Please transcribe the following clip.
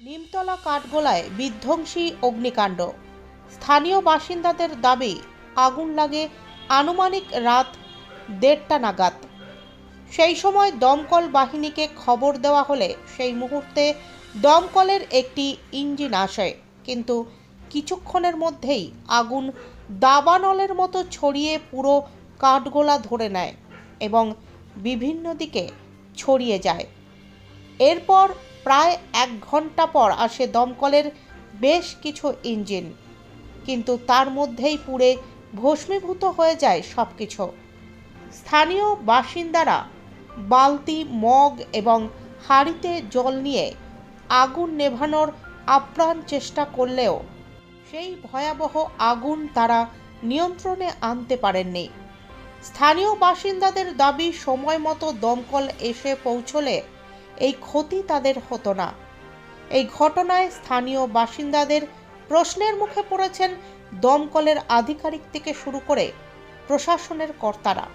নিমতলা কাঠগোলায় বিধ্বংসী অগ্নিকাণ্ড। স্থানীয় বাসিন্দাদের দাবি, আগুন লাগে আনুমানিক রাত দেড়টা নাগাদ। সেই সময় দমকল বাহিনীকে খবর দেওয়া হলে সেই মুহূর্তে দমকলের একটি ইঞ্জিন আসে, কিন্তু কিছুক্ষণের মধ্যেই আগুন দাবানলের মতো ছড়িয়ে পুরো কাঠগোলা ধরে নেয় এবং বিভিন্ন দিকে ছড়িয়ে যায়। এরপর প্রায় এক ঘণ্টা পর আসে দমকলের বেশ কিছু ইঞ্জিন। কিন্তু তার মধ্যেই পুড়ে ভস্মীভূত হয়ে যায় সব কিছু স্থানীয় বাসিন্দারা বালতি, মগ এবং হাঁড়িতে জল নিয়ে আগুন নেভানোর আপ্রাণ চেষ্টা করলেও সেই ভয়াবহ আগুন তারা নিয়ন্ত্রণে আনতে পারেননি। স্থানীয় বাসিন্দাদের দাবি সময় মতো দমকল এসে পৌঁছলে এই ক্ষতি তাদের হতো না। এই ঘটনায় স্থানীয় বাসিন্দাদের প্রশ্নের মুখে পড়েছেন দমকলের আধিকারিক থেকে শুরু করে প্রশাসনের কর্তারা।